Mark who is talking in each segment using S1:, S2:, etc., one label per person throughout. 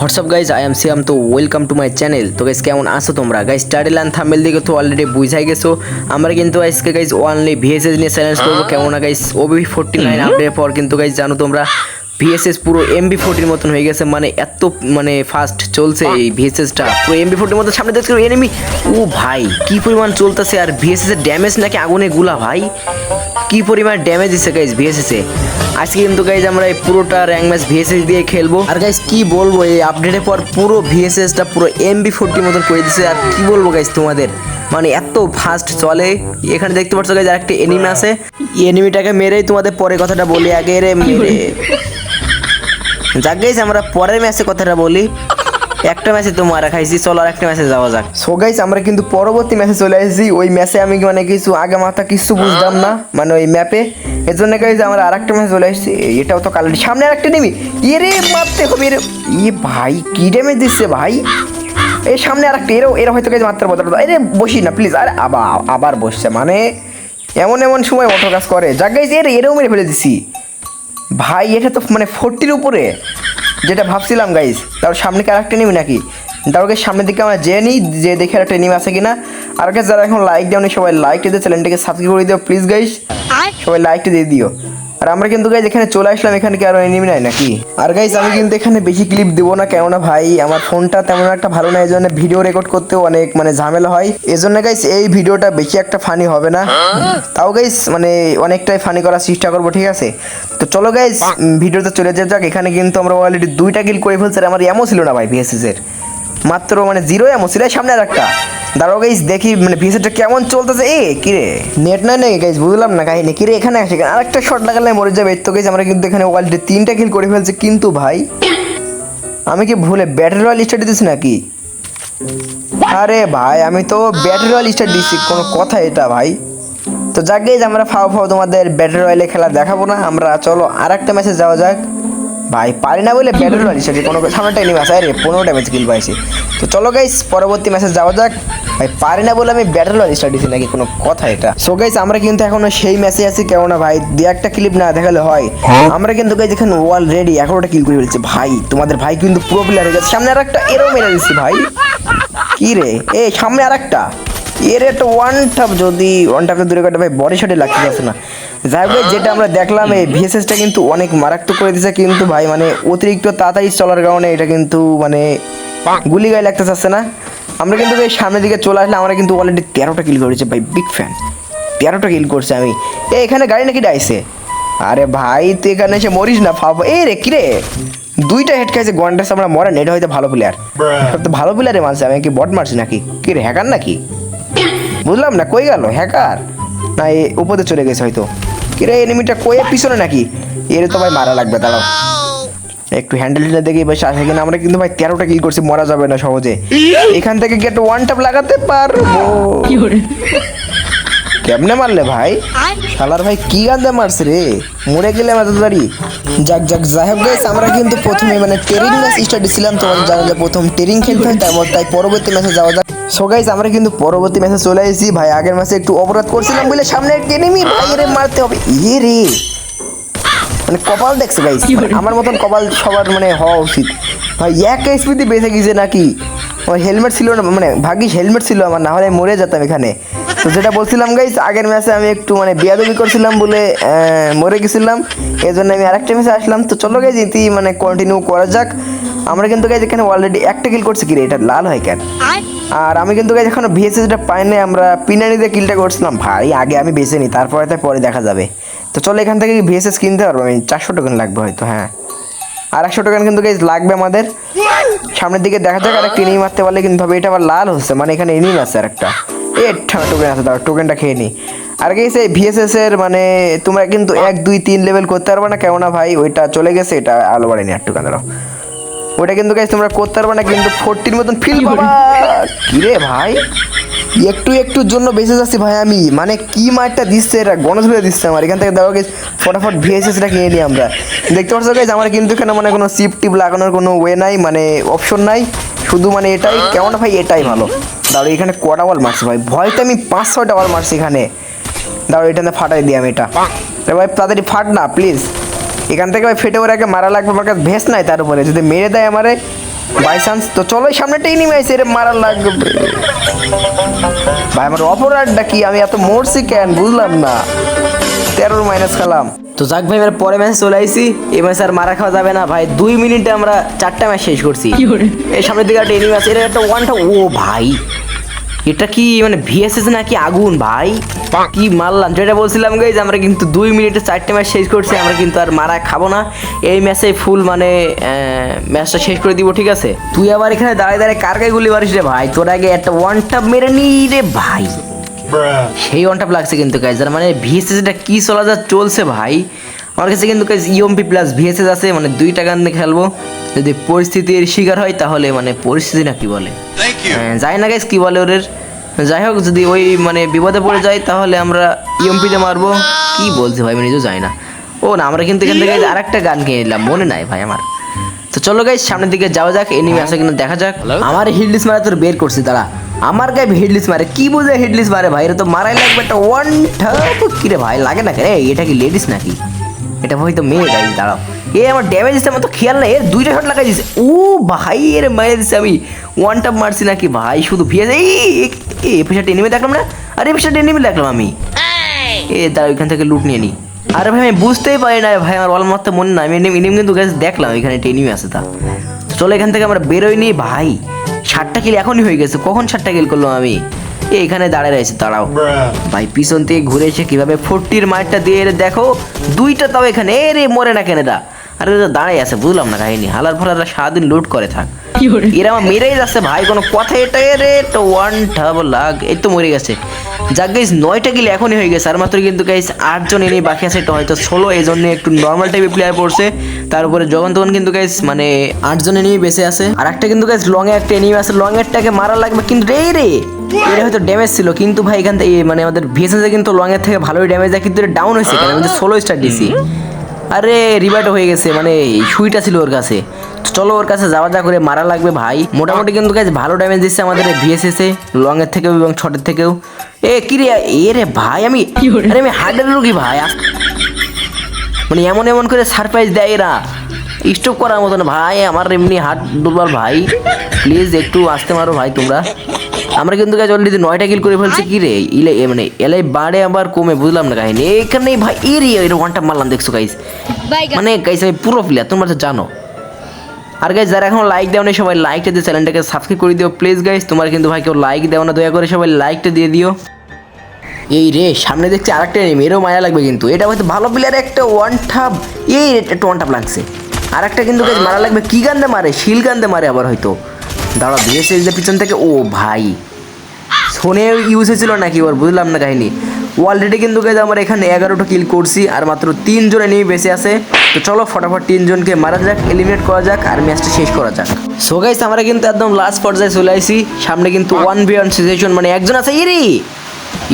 S1: WhatsApp guys I am Siam তো welcome to my channel তো guys কেমন আসো তোমরা? গাইজ টাইটেল অ্যান্ড থামেল দিকে তো অলরেডি বুঝাই গেছো। আমরা কিন্তু আজকে গাইজ ওয়ানলি ভিএসএস নিয়ে চ্যালেঞ্জ করব। কেমন না গাইজ ওবি ফোরটি নাইন আপডেটের পর কিন্তু গাইজ জানো তোমরা ভিএসএস পুরো এমবি ফোর্টির মতন হয়ে গেছে মানে এত মানে ফাস্ট চলছে এই ভিএসএসটা পুরো এমবি ফোর্টির মতো সামনে দেখছ এনিমি ও ভাই কি পরিমাণ চলতেছে আর ভিএসএস এর ড্যামেজ নাকি আগুনে গুলা ভাই। কি পরিমাণ ড্যামেজ দিচ্ছে গাইজ ভিএসএস এ। আজকে কিন্তু গাইজ আমরা এই পুরোটা র্যাঙ্ক ম্যাচ ভিএসএস দিয়ে খেলব। আর গাইজ কি বলব এই আপডেটের পর পুরো ভিএসএসটা পুরো এমবি ফোর্টির মতন করে দিচ্ছে আর কি বলব গাইজ তোমাদের? মানে এত ফাস্ট চলে। এখানে দেখতে পাচ্ছ গাইজ আরেকটা এনিমি আছে। এনিমিটাকে মেরেই তোমাদের পরে কথাটা বলি। আগে রে মেরে। যাক আমরা পরের ম্যাচে কথাটা বলি। একটা ম্যাচে তো মারা খাইছি, চলো আর একটা ম্যাচে যাওয়া যাক।
S2: সো গাইস আমরা কিন্তু পরবর্তী ম্যাচে চলে এসেছি ওই ম্যাচে আমি মানে কিছু আগে মাথা কিছু বুঝতাম না মানে ওই ম্যাপে এর জন্য গাইজ আমরা আরেকটা ম্যাচে চলে এসেছি এটাও তো কালার সামনে আরেকটা নিবি ইয়ে রে মারতে হবে, এরে ইয়ে ভাই, কি ড্যামেজ দিচ্ছে ভাই? এই সামনে আরেকটা, এরও এরা হয়তো গাইজ মাত্রা বদল আরে বসি না প্লিজ আরে আবার আবার বসছে মানে এমন এমন সময় অটো কাজ করে। যাক গাইজ এর এরও মেরে ফেলে দিছি। ভাই এটা তো মানে ফোরটির উপরে। যেটা ভাবছিলাম গাইজ তার সামনে কি আরেকটা নিবি নাকি? তারপরে সামনের দিকে আমরা জেনে নিই যে দেখে একটা নিম আছে কিনা? আর যারা এখন লাইক দেওয়া সবাই লাইক দিয়ে চ্যানেলটাকে সাবস্ক্রাইব করে দিও প্লিজ গাইজ সবাই লাইকটা দিয়ে দিও। আর আমরা কিন্তু গাইজ এখানে চলে আসলাম, এখানে কি আরও এনিমি নাই নাকি? আর গাইজ আমি কিন্তু এখানে বেশি ক্লিপ দেবো না, কেননা ভাই, আমার ফোনটা তেমন একটা ভালো না এই জন্য ভিডিও রেকর্ড করতেও অনেক মানে ঝামেলা হয়। এই জন্য গাইজ এই ভিডিওটা বেশি একটা ফানি হবে না। তাও গাইজ মানে অনেকটাই ফানি করার চেষ্টা করব, ঠিক আছে? তো চলো গাইজ ভিডিওতে চলে যাওয়া যাক। এখানে কিন্তু আমরা অলরেডি দুইটা কিল করে ফেলছি, আর আমার এমও ছিল না ভাই ভিএসএস এর মাত্র মানে জিরো এমও ছিল, এই সামনে আর একটা দাঁড়াও গাইজ দেখি মানে ভিএসএসটা কেমন চলতেছে। এ কিরে নেট নাই নাকি গাইজ বুঝলাম না কাহিনী। কিরে এখানে আসে আর একটা শট লাগালে মরে যাবে। তো গাইজ আমরা কিন্তু এখানে অলরেডি তিনটা কিল করে ফেলছি। কিন্তু ভাই, আমি কি ভুলে ব্যাটারি রয়্যাল স্টার্ট দিতেছি নাকি? আরে ভাই, আমি তো ব্যাটারি রয়্যাল স্টার্ট দিচ্ছি কোনো কথা এটা ভাই। তো যাক গেজ আমরা ফাও ফাও তোমাদের ব্যাটারি রয়্যালে খেলা দেখাবো না। আমরা চলো আর একটা ম্যাচে যাওয়া যাক। ভাই পারি না বলে ব্যাটারি রয়্যাল স্টার্ট কোনো সামনেটা নিয়ে আসে আরে পনেরো ড্যামেজ কিল পাইছি তো চলো গাইস পরবর্তী ম্যাচে যাওয়া যাক। ভাই পারি না বলে আমি ব্যাটারি রয়্যাল স্টার্ট দিচ্ছি নাকি? কোনো কথা এটা। সো গাইস আমরা কিন্তু এখনও সেই ম্যাচে আছি। কেননা ভাই দু একটা ক্লিপ না দেখালে হয়। আমরা কিন্তু গাইজ এখানে অলরেডি এগারোটা কিল করে ফেলছি। ভাই তোমাদের ভাই কিন্তু পুরো প্লেয়ার হয়ে গেছে। সামনে আর একটা এরও মেরে দিচ্ছি ভাই। কি রে? এ সামনে আর একটা এর একটা ওয়ান টাপ যদি ওয়ান টাপে দূরে কাটা ভাই বডি শটে লাগতে যাচ্ছে না। যাই হোক যেটা আমরা দেখলাম এই ভিএসএসটা কিন্তু অনেক মারাত্মক করে দিয়েছে কিন্তু ভাই মানে অতিরিক্ত তাড়াতাড়ি চলার কারণে এটা কিন্তু মানে গুলি গায়ে লাগতে চাচ্ছে না। আমরা কিন্তু এই সামনের দিকে চলে আসলে আমরা কিন্তু অলরেডি তেরোটা কিল করেছি ভাই বিগ ফ্যান তেরোটা কিল করছে আমি। এ এখানে গাড়ি নাকি ডাইছে? আরে ভাই তুই এখানে এসে মরিস না ফাপ এই রে কিরে? দুইটা হেড খাইছে গন্ডাস আমরা মরেন এটা হয়তো ভালো প্লেয়ার তো ভালো প্লেয়ারে মানছে আমি কি বট মারছি নাকি? কি রে হ্যাকার নাকি? বুঝলাম না কই গেল? হ্যাকার না এ উপরে চলে গেছে হয়তো। কিরে এনিমিটা কয়ে পিছনে নাকি? এর তো ভাই মারা লাগবে দাঁড়াও। একটু হ্যান্ডেলটা দেখে ভাই আসে কিনা আমরা কিন্তু ভাই তেরোটা কিল করছি মরা যাবে না সহজে। এখান থেকে কি একটা ওয়ান টাপ লাগাতে পারব। কেমনে মারলে ভাই? শালার ভাই কি গান্দে মারছে রে? মরে গেলে এত তাড়াতাড়ি যাক যাক হোক গাইস আমরা কিন্তু প্রথমে মানে টেরিং ম্যাচ স্টার্ট ছিলাম তোমাদের জানা যে প্রথম টেরিং খেলতে হয় তারপর তাই পরবর্তী ম্যাচে যাওয়া যাক। সো গাইস আমরা কিন্তু পরবর্তী ম্যাচে চলে এসেছি। ভাই আগের ম্যাচে একটু অপরাধ করছিলাম বলে সামনে একটা এনিমি ভাই রে মারতে হবে। ইয়ে রে। মানে কপাল দেখছে গাইস আমার মতন কপাল সবার মানে হওয়া উচিত। ভাই এক স্পিডে বেঁচে গেছে নাকি? ওই হেলমেট ছিল না মানে ভাগ্যিস হেলমেট ছিল আমার না হলে মরে যেতাম এখানে। তো যেটা বলছিলাম গাইস আগের ম্যাচে আমি একটু মানে বিয়াদবি করছিলাম বলে মরে গেছিলাম। এই জন্য আমি আরেকটা ম্যাচে আসলাম। তো চলো গাইজ ইতি মানে কন্টিনিউ করা যাক। আমরা কিন্তু গাইজ এখানে অলরেডি একটা কিল করছি কি রে এটা লাল হয় কেন? আর? আমি কিন্তু গাইজ এখনও ভিএসএসটা পাই নাই আমরা পিনানিতে কিলটা করছিলাম। ভাই আগে আমি বেছে নিই তারপরে তো পরে দেখা যাবে। তো চলো এখান থেকে ভিএসএস কিনতে পারব আমি চারশো টোকেন লাগবে হয়তো হ্যাঁ। আর একশো টোকেন কিন্তু গাইজ লাগবে আমাদের। সামনের দিকে দেখা যাক আর একটা এনিমি মারতে পারলে কিন্তু হবে এটা আবার লাল হচ্ছে মানে এখানে এনিমি আছে আর একটা এ টোকেন আছে দাও টোকেনটা খেয়ে নি। আর গেস এই ভিএসএস এর মানে তোমরা কিন্তু এক, দুই, তিন লেভেল করতে পারবে না, কেননা ভাই, ওইটা চলে গেছে, এটা আলো বাড়িনি আর টোকেন দাঁড়াও। ওটা কিন্তু গাইজ তোমরা করতে পারবে না, কিন্তু ফোরটির মতন ফিল পাবা। কিরে ভাই? একটু একটুর জন্য বেঁচে যাচ্ছি ভাই আমি। মানে কি মারটা দিচ্ছে এরা? গণজ হয়ে দিচ্ছে আমার। এখান থেকে দেখো গেছ ফটাফট ভিএসএসটা কিনে নিই আমরা। দেখতে পাচ্ছ গাইজ আমার কিন্তু এখানে মানে কোনো চিপ টিপ লাগানোর কোনো ওয়ে নাই মানে অপশন নাই। শুধু মানে এটাই কেমন ভাই, এটাই ভালো। দাঁড়ো এখানে কটা বল মারছি ভাই? ভয়তে আমি পাঁচ ছয়টা বল মারছি এখানে। দাঁড়ো এটাতে ফাটাই দিই আমি এটা। আরে ভাই তাড়াতাড়ি ফাট না প্লিজ এখান থেকে ভাই ফেটে ওর আগে মারা লাগবে আমার কাছে ভেস নাই তার উপরে। যদি মেরে দেয় আমারে
S3: বাই চান্স তো চলো সামনেটাই নেমে আইসে এর মারা লাগবে। ভাই আমার অপরাধটা কি? আমি এত মরছি কেন? বুঝলাম না। তেরোর মাইনাস খেলাম।
S2: তো যাক ভাই এবার পরে ম্যাচে চলে আইছি। এই ম্যাচে আর মারা খাওয়া যাবে না। ভাই দুই মিনিটে আমরা চারটা ম্যাচ শেষ করছি। এই সামনের দিকে একটা এনিমি আছে এটা একটা ওয়ানটা ও ভাই এটা কি মানে ভিএসএস নাকি আগুন ভাই? কি মারলাম? যেটা বলছিলাম গাইজ আমরা কিন্তু দুই মিনিটে চারটে ম্যাচ শেষ করছি আমরা কিন্তু আর মারা খাব না। এই ম্যাচে ফুল মানে ম্যাচটা শেষ করে দিব ঠিক আছে? তুই আবার এখানে দাঁড়িয়ে দাঁড়িয়ে কার গায়ে গুলি মারিস রে ভাই? তোর আগে একটা ওয়ান টাপ মেরে নি রে ভাই। সেই ওয়ান টাপ লাগছে কিন্তু গাইজ আর মানে ভিএসএস টা কি চলা যা চলছে ভাই? আমার কাছে কিন্তু ইএমপি প্লাস ভিএসএস আছে মানে দুইটা গান খেলব। যদি পরিস্থিতির শিকার হয় তাহলে মানে পরিস্থিতি না কি বলে? হ্যাঁ, যাই না গাইস কি বলে ওদের? যাই হোক যদি ওই মানে বিপদে পড়ে যায় তাহলে আমরা ইএমপিতে মারবো। কি বলছে ভাই আমি নিজেও যাই না। ও না আমরা কিন্তু এখান থেকে আর একটা গান কিনে নিলাম মনে নাই ভাই আমার। তো চলো গাইস সামনের দিকে যাওয়া যাক এনিমি আছে কিনা দেখা যাক। আমার হিডলিস মারে তোর বের করছি তারা আমার গায়ে হেডলিস মারে কি বুঝে হেডলিস মারে ভাই? এটা তো মারাই লাগবে একটা ওয়ান ঠাপ কি রে ভাই লাগে না রে? এটা কি লেডিস নাকি? এটা হয়তো মেয়ে গাইজ দাঁড়াও। এ, আমার ড্যামেজ দিচ্ছে আমার তো খেয়াল নাই। এর দুইটা শট লাগাই দিছে। ও ভাই, এর মেরে দিচ্ছে আমি। ওয়ান টাপ মারছি নাকি ভাই? শুধু ভিএস, এই এ পেশাটা এনিমি দেখলাম না? আরে পেশাটা এনিমি দেখলাম আমি। এ দাঁড়া ওইখান থেকে লুট নিয়ে নি। আরে ভাই, আমি বুঝতেই পারি না, ভাই, আমার অল মারতে মনে নাই। আমি এনিমি কিন্তু গাছ দেখলাম, এখানে একটা এনিমি আছে তা। তো চলো, এখান থেকে আমরা বেরোই নি, ভাই। ষাটটা কিল এখনই হয়ে গেছে। কখন ষাটটা কিল করলাম আমি? এ এখানে দাঁড়ায় রয়েছে দাঁড়াও। ভাই পিছন থেকে ঘুরে এসে কীভাবে ফোরটির মারটা দিয়ে দেখো দুইটা তাও এখানে এ রে মরে না কেন এরা আরে এরা দাঁড়াই আছে বুঝলাম না কাহিনী। হালার ফালাররা সারাদিন লুট করে থাক। এরা আমার মেরেই যাচ্ছে ভাই কোনো কথা এটা রে তো ওয়ান ঠাব লাগ এই তো মরে গেছে। যাক গাইস নয়টা কিল এখনই হয়ে গেছে। আর মাত্র কিন্তু গাইস আটজন এনেই বাকি আছে এটা হয়তো ষোলো এই জন্য একটু নর্মাল টাইপের প্লেয়ার পড়ছে। তার উপরে যখন তখন কিন্তু গাইস মানে আটজন এনেই বেঁচে আছে। আর একটা কিন্তু গাইস লং এ একটা এনিমি আছে। লং এরটাকে মারা লাগবে কিন্তু রে রে। এটা হয়তো ড্যামেজ ছিল কিন্তু ভাই এখান থেকে মানে আমাদের ভিএসএসে কিন্তু লং এর থেকে ভালোই ড্যামেজ দেয় কিন্তু এটা ডাউন হয়েছে কেন আমি ষোলো স্টার দিছি আরে রিভাইট হয়ে গেছে মানে সুইটা ছিল ওর কাছে। তো চলো ওর কাছে যাওয়া যা করে মারা লাগবে ভাই। মোটামুটি কিন্তু গাছ ভালো ড্যামেজ দিচ্ছে আমাদের ভিএসএস এ লং এর থেকেও এবং শর্টের থেকেও। এ কি রে এ রে ভাই আমি আরে আমি হার্ডের রুগী ভাই মানে এমন এমন করে সারপ্রাইজ দেয় এরা। স্টপ করার মতন ভাই আমার এমনি হাত দুর্বল ভাই। প্লিজ একটু আসতে মারো ভাই তোমরা। আমরা কিন্তু গাছ অলরেডি নয়টা কিল করে ফেলছি কি রে? ইলে মানে এলাই বাড়ে আবার কমে বুঝলাম না কাহিনী। এখানে ভাই এরিয়া এটা ওয়ানটা মারলাম দেখছ গাইস মানে গাইস আমি পুরো প্লেয়ার তোমরা তো জানো। আর গাইজ যারা এখন লাইক দেওয়া না সবাই লাইকটা দিয়ে চ্যানেলটাকে সাবস্ক্রাইব করে দিও প্লিজ গাইজ তোমার কিন্তু ভাই কেউ লাইক দেওয়া না দয়া করে সবাই লাইকটা দিয়ে দিও। এই রে সামনে দেখছি আরেকটা নেই এরও মায়া লাগবে কিন্তু। এটা হয়তো ভালো প্লেয়ার একটা ওয়ান টাপ এই একটা ওয়ান টাপ লাগছে। আর একটা কিন্তু গাইজ মারা লাগবে কি গান্দে মারে? শিল গান্দে মারে আবার হয়তো। দাঁড়া দিয়েছে যে পিছন থেকে ও ভাই। ফোনে ইউজ হয়েছিল নাকি ওর? বুঝলাম না কাহিনি। অলরেডি কিন্তু গাইজ আমার এখানে এগারোটা কিল করছি আর মাত্র তিনজন নিয়ে বেঁচে আছে। তো চলো ফটাফট তিনজনকে মারা যাক এলিমিনেট করা যাক আর ম্যাচটা শেষ করা যাক। সো গাইস আমরা কিন্তু একদম লাস্ট পর্যায়ে চলে আসি সামনে কিন্তু ওয়ান বি ওয়ান সিচুয়েশন মানে একজন আছে ইরে!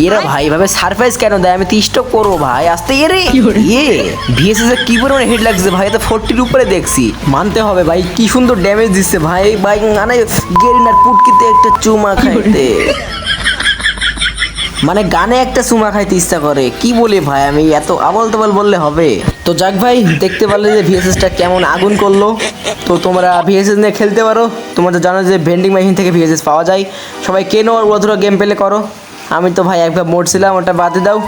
S2: এরা ভাই ভাবে সারপ্রাইজ কেন দেয়? আমি করব ভাই আসতে এরে। ইয়ে ভিএসএস এর কি পরিমাণে হেড লাগছে ভাই? তো ফোরটির উপরে দেখছি। মানতে হবে ভাই কি সুন্দর ড্যামেজ দিচ্ছে ভাই। ভাই মানে গেরিনার পুটকিতে একটা চুমা খাইতে। মানে গানে একটা চুমা খাইতে ইচ্ছা করে। কি বলি ভাই আমি এত আবল তবল বললে হবে? তো যাক ভাই দেখতে পারলে যে ভিএসএসটা কেমন আগুন করল। তো তোমরা ভিএসএস নিয়ে খেলতে পারো। তোমরা জানো যে ভেন্ডিং মেশিন থেকে ভিএসএস পাওয়া যায়। সবাই কেনো আর বধুরা গেম পেলে করো। আমি তো ভাই একবার মরছিলাম ওটা বাদে দাও।